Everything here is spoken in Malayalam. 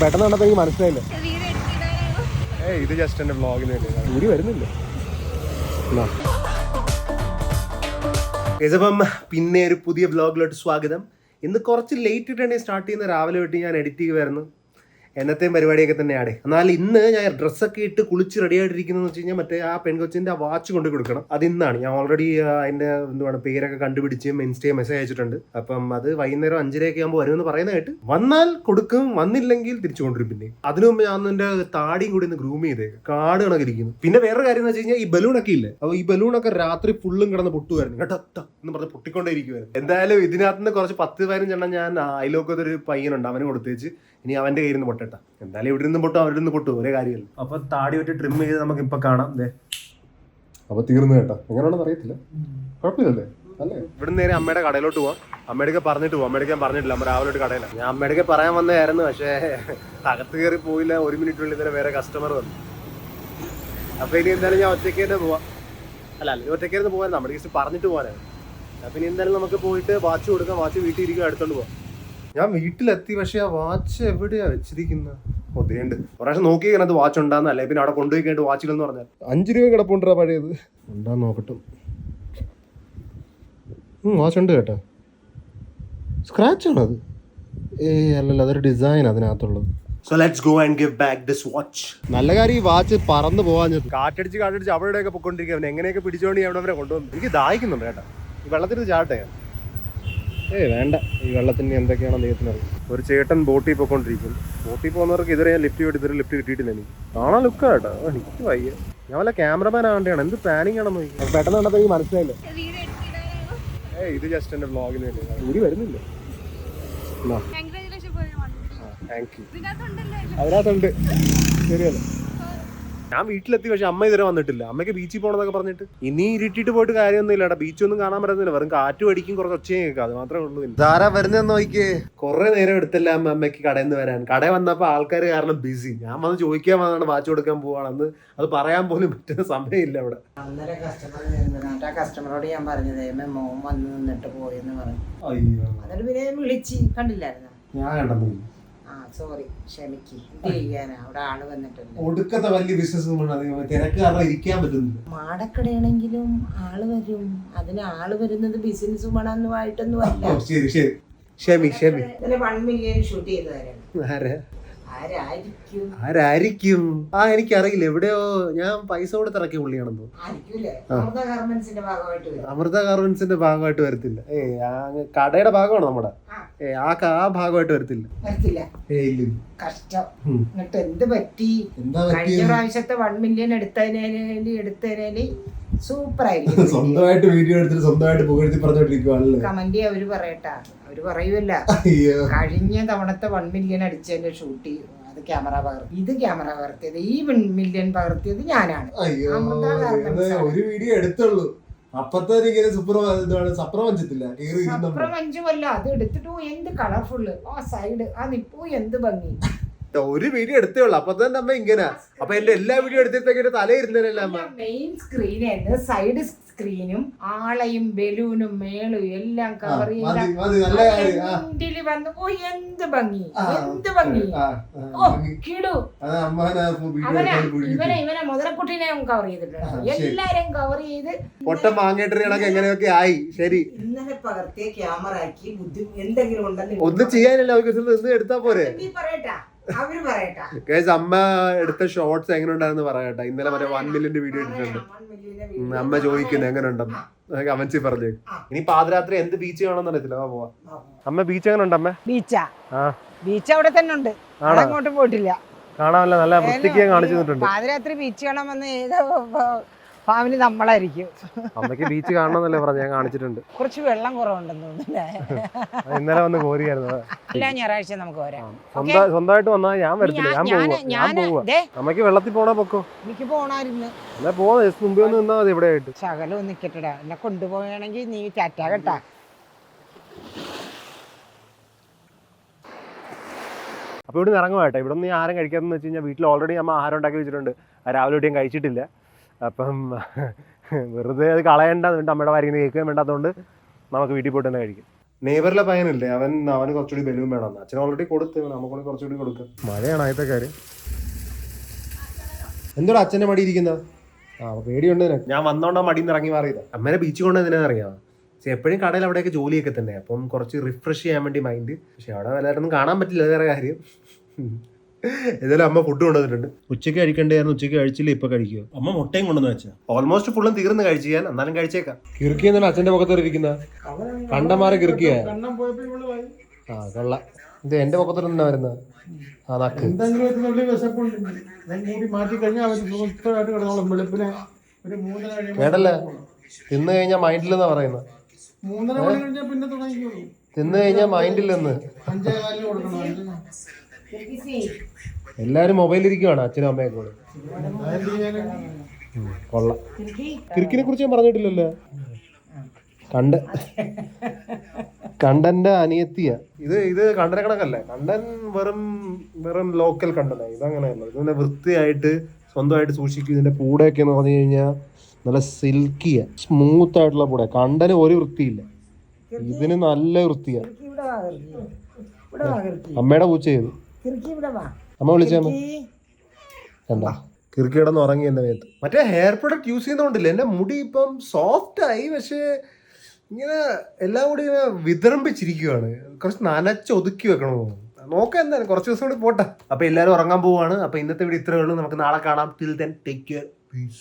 പെട്ടെന്ന് കണ്ടപ്പോ എനിക്ക് മനസ്സിലായില്ല. ഏ ഇത് ജസ്റ്റ് എന്റെ ബ്ലോഗിന് വേണ്ടി ഊരി വരുന്നില്ല? യജപ്പം പിന്നെ ഒരു പുതിയ വ്ളോഗിലോട്ട് സ്വാഗതം. ഇന്ന് കുറച്ച് ലേറ്റ് ഇട്ടാണ് സ്റ്റാർട്ട് ചെയ്യുന്ന രാവിലെ തൊട്ട് ഞാൻ എഡിറ്റ് ചെയ്യുമായിരുന്നു എന്നത്തെയും പരിപാടിയൊക്കെ തന്നെയാണ് എന്നാൽ ഇന്ന് ഞാൻ ഡ്രസ്സൊക്കെ ഇട്ട് കുളിച്ച് റെഡി ആയിട്ടിരിക്കുന്നത് വെച്ച് കഴിഞ്ഞാൽ മറ്റേ ആ പെൺകൊച്ചിന്റെ ആ വാച്ച് കൊണ്ട് കൊടുക്കണം. അത് ഇന്നാണ്. ഞാൻ ഓൾറെഡി അതിന്റെ എന്തുവാണ് പേരൊക്കെ കണ്ടുപിടിച്ച് ഇൻസ്റ്റയിൽ മെസ്സേജ് അയച്ചിട്ടുണ്ട്. അപ്പം അത് വൈകുന്നേരം അഞ്ചരയൊക്കെ ആകുമ്പോൾ വരുമെന്ന് പറയുന്ന കേട്ട് വന്നാൽ കൊടുക്കും വന്നില്ലെങ്കിൽ തിരിച്ചു കൊണ്ടുവരും പിന്നെ. അതിനു മുമ്പ് ഞാൻ എന്റെ താടിയും കൂടി ഒന്ന് ഗ്രൂം ചെയ്തേക്ക് കാട് കണക്കിരിക്കുന്നു പിന്നെ വേറെ കാര്യം എന്ന് വെച്ച് കഴിഞ്ഞാൽ ഈ ബലൂണൊക്കെ ഇല്ലേ? അപ്പോൾ ഈ ബലൂണൊക്കെ രാത്രി ഫുള്ളും കിടന്ന് പൊട്ടുമായിരുന്നു കേട്ടോ എന്ന് പറഞ്ഞ് പൊട്ടിക്കൊണ്ടേ ഇരിക്കുമായിരുന്നു എന്തായാലും ഇതിനകത്ത് നിന്ന് കുറച്ച് പത്ത് പതിനഞ്ചെണ്ണം ഞാൻ അയലോക്കത്തൊരു പയ്യനുണ്ട്. അവന് കൊടുത്തേച്ച്. ഇനി അവന്റെ കയ്യിൽ നിന്ന് പൊട്ടട്ട എന്തായാലും ഇവിടെ നിന്ന് പൊട്ടും അവിടെ നിന്ന് പൊട്ടും ഒരേ കാര്യമല്ല. അപ്പൊ താടി ഒരു ട്രിം ചെയ്ത് നമുക്ക് ഇപ്പൊ കാണാം ദേ. അപ്പൊ തീർന്നു കേട്ടോ. എങ്ങനെയാണെന്ന് അറിയത്തില്ല. കുഴപ്പമില്ലല്ലേ? അല്ലേ? ഇവിടെ നേരെ അമ്മയുടെ കടയിലോട്ട് പോവാം. അമ്മയുടെ പറഞ്ഞിട്ട് പോവാം. അമ്മയുടെ ഞാൻ പറഞ്ഞിട്ടില്ല. അമ്മ രാവിലെ ഒരു കടയിലാണ് ഞാൻ അമ്മയുടെ പറയാൻ വന്നതായിരുന്നു പക്ഷേ അകത്ത് കയറി പോയില്ല. ഒരു മിനിറ്റിനുള്ളിൽ തന്നെ വേറെ കസ്റ്റമർ വന്നു. അപ്പൊ ഇനി എന്തായാലും ഞാൻ ഒറ്റയ്ക്ക് തന്നെ പോവാം. അല്ല അല്ലെങ്കിൽ ഒറ്റയ്ക്ക് തന്നെ പോകാൻ നമ്മുടെ ജസ്റ്റ് പറഞ്ഞിട്ട് പോകാനാണ് അപ്പൊ ഇനി എന്തായാലും നമുക്ക് പോയിട്ട് വാച്ച് കൊടുക്കാം. വാച്ച് വീട്ടിൽ ഇരിക്കുക എടുത്തോണ്ട് പോവാം. ഞാൻ വീട്ടിലെത്തി പക്ഷെ ആ വാച്ച് എവിടെയാ വെച്ചിരിക്കുന്നത് ഒതേണ്ട് പ്രാവശ്യം നോക്കി അത് വാച്ച് ഉണ്ടാകുന്ന അല്ലെ? പിന്നെ അവിടെ കൊണ്ടുപോയി കഴിഞ്ഞിട്ട് വാച്ചിലെന്ന് പറഞ്ഞാൽ. അഞ്ച് രൂപ കിടപ്പുണ്ടാ പഴയത്? ഉണ്ടാന്ന് നോക്കട്ടെ. വാച്ച് ഉണ്ട് കേട്ടോ. സ്ക്രാച്ച് ആണ് അത്? ഏ അല്ലല്ല അതൊരു design അതിനകത്തുള്ളത്. So let's go and give back this watch നല്ല കാര്യം ഈ വാച്ച് പറന്ന് പോവാഞ്ഞത് കാറ്റടിച്ച് കാറ്റടിച്ച് അവിടെയൊക്കെ പൊക്കൊണ്ടിരിക്കുക എങ്ങനെയൊക്കെ പിടിച്ചോണ്ടി അവിടെ അവരെ കൊണ്ടുവന്നു. എനിക്ക് ദാഹിക്കുന്നുണ്ട് കേട്ടോ. വെള്ളത്തിൽ ചാട്ടെ ഏയ് വേണ്ട. ഈ വെള്ളത്തിന്റെ എന്തൊക്കെയാണോ ദൈവത്തിനറിയും ഒരു ചേട്ടൻ ബോട്ടിൽ പോയിക്കൊണ്ടിരിക്കും ബോട്ടിൽ പോകുന്നവർക്ക് ഇതുവരെ ഞാൻ ലിഫ്റ്റ് ഇതുവരെ ലിഫ്റ്റ് കിട്ടിയിട്ടില്ല എനിക്ക്. കാണാൻ ലുക്കാ കേട്ടോ. എനിക്ക് വയ്യ. ഞാൻ വല്ല ക്യാമറമാൻ ആവേണ്ടിയാണ് എന്ത് പ്ലാനിങ് ആണെന്ന് നോക്കി. പെട്ടെന്ന് കണ്ടപ്പോൾ എനിക്ക് മനസ്സിലായില്ല. ഏയ് ഇത് ജസ്റ്റ് എന്റെ വ്ളോഗിന് വേണ്ടി. ഊരി വരുന്നില്ല. അതിനകത്തുണ്ട്. ശരിയല്ല? ഞാൻ വീട്ടിലെത്തി പക്ഷെ അമ്മ ഇതുവരെ വന്നിട്ടില്ല. അമ്മയ്ക്ക് ബീച്ചിൽ പോകണമെന്നൊക്കെ പറഞ്ഞിട്ട്. ഇനി ഇരുട്ടിട്ട് പോയിട്ട് കാര്യമൊന്നുമില്ല എടാ ബീച്ചൊന്നും കാണാൻ പറ്റുന്നില്ല വെറും കാറ്റും അടിക്കും കുറച്ച് ഒച്ചയും കേൾക്കാം അത് മാത്രമേ ഉള്ളൂ ധാരാ വരുന്നതെന്ന് നോക്കിയേ? കുറെ നേരം എടുത്തില്ല അമ്മ അമ്മയ്ക്ക് കടയിൽ നിന്ന് വരാൻ. കട വന്നപ്പോൾ ആൾക്കാർ കാരണം ബിസി ഞാൻ വന്ന് ചോദിക്കാൻ വന്നാണ് വാച്ച് കൊടുക്കാൻ പോവാണെന്ന് അത് പറയാൻ പോലും പറ്റുന്ന സമയമില്ല അവിടെ. അന്നേരം കസ്റ്റമർ നിന്നിട്ട് ആ കസ്റ്റമറോട് ഞാൻ പറഞ്ഞത് "ഏമ്മേ, മോൻ വന്ന് നിന്നിട്ട് പോയെന്ന് പറഞ്ഞു. അയ്യോ. എന്നിട്ട് പിന്നെ ഞാൻ വിളിച്ച് കണ്ടില്ലായിരുന്നു? ഞാൻ കണ്ടെന്നില്ല സോറി ക്ഷമിക്കും. എന്ത് ചെയ്യാനാ? അവിടെ ആൾ വന്നിട്ടുണ്ട് ഒടുക്കത്തെ വലിയ ബിസിനസ് തിരക്ക് കാരണം ഇരിക്കാൻ പറ്റുന്നില്ല. മാടക്കടയാണെങ്കിലും ആൾ വരും. അതിന് ആൾ വരുന്നത് ബിസിനസ് വേണമെന്നുമായിട്ടൊന്നും അല്ല ശരി ശരി. ക്ഷമി ക്ഷമി. ഇതിന് വൺ മില്യൺ ഷൂട്ട് ചെയ്തു ആരാ? ആരായിരിക്കും? ആ എനിക്കറിയില്ല. എവിടെയോ ഞാൻ പൈസ കൊടുത്ത് ഇറക്കിയ പുള്ളിയാണെന്ന് അമൃത ഗാർമെന്റ്സിന്റെ ഭാഗമായിട്ട് വരത്തില്ല. ഏ കടയുടെ ഭാഗമാണ് നമ്മുടെ? ആ. ഏ ആ ആ ഭാഗമായിട്ട് വരത്തില്ല. കഷ്ടം. എന്നിട്ട് എന്ത് പറ്റി? എന്താ കഴിഞ്ഞ പ്രാവശ്യത്തെ വൺ മില്യൺ എടുത്തതിനേലി എടുത്തതിനേലി സൂപ്പർ ആയിരിക്കും സ്വന്തമായിട്ട് വീഡിയോ എടുത്തിട്ട് സ്വന്തമായിട്ട് പുകഴ്ത്തി പറഞ്ഞോണ്ടിരിക്കുവാണല്ലോ കമന്റ് അവർ പറയട്ടാ. അവർ പറയൂല കഴിഞ്ഞ തവണത്തെ വൺ മില്യൺ അടിച്ചതിന്റെ ഷൂട്ടി അത് ക്യാമറ പകർത്തി. ഇത് ക്യാമറ പകർത്തിയത് ഈ വൺ മില്യൺ പകർത്തിയത് ഞാനാണ്. ഒരു വീഡിയോ എടുത്തുള്ളൂ. അപ്പത്തെ സപ്രപഞ്ചത്തില്ല. അപ്പുറം അത് എടുത്തിട്ട് എന്ത് കളർഫുള്ള് ആ സൈഡ് ആ നിപ്പൂ എന്ത് ഭംഗി. ഒരു വീഡിയോ എടുത്തേ ഉള്ളൂ. അപ്പൊ തന്നെ അമ്മ ഇങ്ങനെ. അപ്പൊ എന്റെ എല്ലാ വീഡിയോ എടുത്തിട്ട് തലയിരുന്നല്ലേ അമ്മ? മെയിൻ സ്ക്രീൻ സൈഡ് സ്ക്രീനും ആളയും ബലൂനും മേളും എല്ലാം കവർ മതി മതി നല്ല കാര്യം. ആ, ഫ്രണ്ടിൽ വന്ന്? ഓ എന്ത് ഭംഗി എന്ത് ഭംഗി. ഓ കിടു. അവനെ ഇവനെ ഇവനെ മുതലക്കുട്ടിനെ കവർ ചെയ്തിട്ടുണ്ട്. എല്ലാരെയും കവർ ചെയ്ത് പൊട്ട മാങ്ങേട്ടറി എങ്ങനെയൊക്കെ ആയി? ശരി. ഇന്നലെ പകർത്തിയ ക്യാമറ ആക്കി ബുദ്ധി എന്തെങ്കിലും ഉണ്ടെന്ന് ഒന്നും ചെയ്യാനില്ല അവർക്ക് ഇന്ന് എടുത്താ പോരെ. നീ പറയട്ടാ. അവർ പറയട്ടാ. ഗൈസ് അമ്മ എടുത്ത ഷോർട്സ് എങ്ങനെ ഉണ്ടായിരുന്നു പറയട്ടെ. ഇന്നലെ മറ്റേ വൺ മില്യന്റെ വീഡിയോ ഇട്ടിട്ടുണ്ട്. അമ്മ ചോദിക്കുന്നു എങ്ങനെ ഉണ്ടെന്ന് കമൻസി പറഞ്ഞു. ഇനി പാതിരാത്രി എന്ത് ബീച്ച് കാണാൻ അറിയത്തില്ല. പോവാ. അമ്മ ബീച്ച് എങ്ങനെ ഉണ്ട് അമ്മ? ബീച്ചാ ആ. ബീച്ച് അവിടെ തന്നെ ഉണ്ട്. അങ്ങോട്ടും അങ്ങോട്ട് പോയിട്ടില്ല. കാണാമല്ല നല്ല വൃത്തിക്ക് ഞാൻ കാണിച്ചു തന്നിട്ടുണ്ട്. പാതിരാത്രി ബീച്ച് കാണാൻ വന്ന് ഏത് ഫാമിലി നമ്മളായിരിക്കും. അമ്മയ്ക്ക് ബീച്ച് കാണണമെന്നല്ലേ പറഞ്ഞു ഞാൻ കാണിച്ചിട്ടുണ്ട്. കുറച്ച് വെള്ളം കുറവുണ്ടെന്ന് തോന്നുന്നല്ലേ ഇന്നലെ വന്ന് കോരിയായിരുന്നു. എല്ലാ ഞായറാഴ്ച നമുക്ക് വരാം. സ്വന്തം സ്വന്തമായിട്ട് വന്നാൽ ഞാൻ വരത്തില്ല. ഞാൻ പോവാ ഞാൻ പോവാ അമ്മയ്ക്ക് വെള്ളത്തിൽ പോണ പൊക്കോ. എനിക്ക് പോണായിരുന്നു. എന്നാ പോവാ മുമ്പേ ഒന്ന് നിന്നാ മതി ഇവിടെ ആയിട്ട് ശകലം നിക്കട്ടടാ. എന്നെ കൊണ്ടുപോവുകയാണെങ്കിൽ നീ ടാറ്റ കേട്ടാ. അപ്പോൾ ഇവിടെ നിന്ന് ഇറങ്ങുവാട്ടെ ഇവിടെ നിന്ന് ആരും കഴിക്കാമെന്ന് വെച്ച് കഴിഞ്ഞാൽ വീട്ടിൽ ഓൾറെഡി അമ്മ ആഹാരം ഉണ്ടാക്കി വെച്ചിട്ടുണ്ട്. രാവിലെ ഒട്ടും കഴിച്ചിട്ടില്ല. അപ്പം വെറുതെ അത് കളയണ്ട എന്നിട്ട് അമ്മയുടെ വാരിക്കുന്ന കേൾക്കുകയും വേണ്ടാത്തതുകൊണ്ട് നമുക്ക് വീട്ടിൽ പോയിട്ട് തന്നെ കഴിക്കും. നെയ്ബറിലെ പയ്യനില്ലേ? അവൻ അവന് കുറച്ചുകൂടി ബലൂൺ വേണം അച്ഛൻ ഓൾറെഡി കൊടുത്ത് നമുക്കൂടി കുറച്ചുകൂടി കൊടുക്കും. മഴയാണ് ആദ്യത്തെ കാര്യം. എന്തോടാ അച്ഛന്റെ മടി ഇരിക്കുന്ന? ആ പേടിയുണ്ട് ഞാൻ വന്നോണ്ടാ മടി നിന്ന് ഇറങ്ങി മാറിയത്. അമ്മേനെ ബീച്ച് കൊണ്ട് എന്തിനാ അറിയാം. പക്ഷെ എപ്പോഴും കടയിൽ അവിടെയൊക്കെ ജോലിയൊക്കെ തന്നെ. അപ്പം കുറച്ച് റിഫ്രഷ് ചെയ്യാൻ വേണ്ടി മൈൻഡ് പക്ഷെ അവിടെ വല്ലായിട്ടൊന്നും കാണാൻ പറ്റില്ല വേറെ കാര്യം. ഏതായാലും അമ്മ ഫുഡ് കൊണ്ടുവന്നിട്ടുണ്ട്. ഉച്ചയ്ക്ക് കഴിക്കണ്ടായിരുന്നു ഉച്ചയ്ക്ക് കഴിച്ചില്ല ഇപ്പൊ കഴിക്കുക അമ്മ മുട്ടയും കൊണ്ടുവന്ന് വെച്ചാ. ഓൾമോസ്റ്റ് ഫുള്ളും തീർന്ന് കഴിച്ചു ഞാൻ എന്നാലും കഴിച്ചേക്കാം. കിർക്കി എന്നാണ് അച്ഛന്റെ കണ്ടമാരെ കിറുക്കിയ കണ്ണം പോയപ്പോ ഇവൾ പോയി. ആ കൊള്ള. ഇത് എന്റെ മുഖത്തോട്ട് തന്നെ വരുന്നത് ആ നക്ക്. മൂന്നര കഴിയുമ്പോൾ കേട്ടല്ലേ തിന്നു കഴിഞ്ഞാൽ മൈൻഡിലെന്നാ പറയുന്നത് തിന്നു കഴിഞ്ഞാൽ മൈൻഡില്ലെന്ന് അഞ്ചേ മൊബൈലിൽ ഇരിക്കുവാണ് എല്ലാരും അച്ഛനും അമ്മയൊക്കെ കൂടെ. കൊള്ളാം. കിറുക്കിനെ കുറിച്ച് ഞാൻ പറഞ്ഞിട്ടില്ലല്ലോ. കണ്ട കണ്ടന്റെ അനിയത്തിയ. ഇത് ഇത് കണ്ടന കണക്കല്ലേ. കണ്ടൻ വെറും വെറും ലോക്കൽ കണ്ടന. ഇതങ്ങനെയല്ല. ഇതിനെ വൃത്തിയായിട്ട് സ്വന്തമായിട്ട് സൂക്ഷിക്കും. ഇതിന്റെ പൂടയൊക്കെ എന്ന് പറഞ്ഞു കഴിഞ്ഞാൽ നല്ല സിൽക്കിയ. സ്മൂത്ത് ആയിട്ടുള്ള പൂട. കണ്ടന് ഒരു വൃത്തിയില്ല. ഇതിന് നല്ല വൃത്തിയാണ്. അമ്മയുടെ പൂച്ച ചെയ്തു കിറുക്കി ഇവിടെ വാ. അമ്മ വിളിച്ചമ്മ എന്താ കിറുക്കി കിടന്ന് ഉറങ്ങി എന്റെ നേരത്ത് മറ്റേ ഹെയർ പ്രൊഡക്റ്റ് യൂസ് ചെയ്യുന്നോണ്ടില്ല? എന്റെ മുടി ഇപ്പം സോഫ്റ്റ് ആയി പക്ഷേ ഇങ്ങനെ എല്ലാം കൂടി ഇങ്ങനെ വിതറമ്പിച്ചിരിക്കുവാണ് കുറച്ച് നനച്ച് ഒതുക്കി വെക്കണമെന്ന് തോന്നുന്നു നോക്കാം എന്തായാലും. കുറച്ച് ദിവസം കൂടി പോട്ടെ. അപ്പൊ എല്ലാവരും ഉറങ്ങാൻ പോവാണ്. അപ്പൊ ഇന്നത്തെ വീഡിയോ ഇത്രയേ ഉള്ളൂ. നമുക്ക് നാളെ കാണാം. Till then take care peace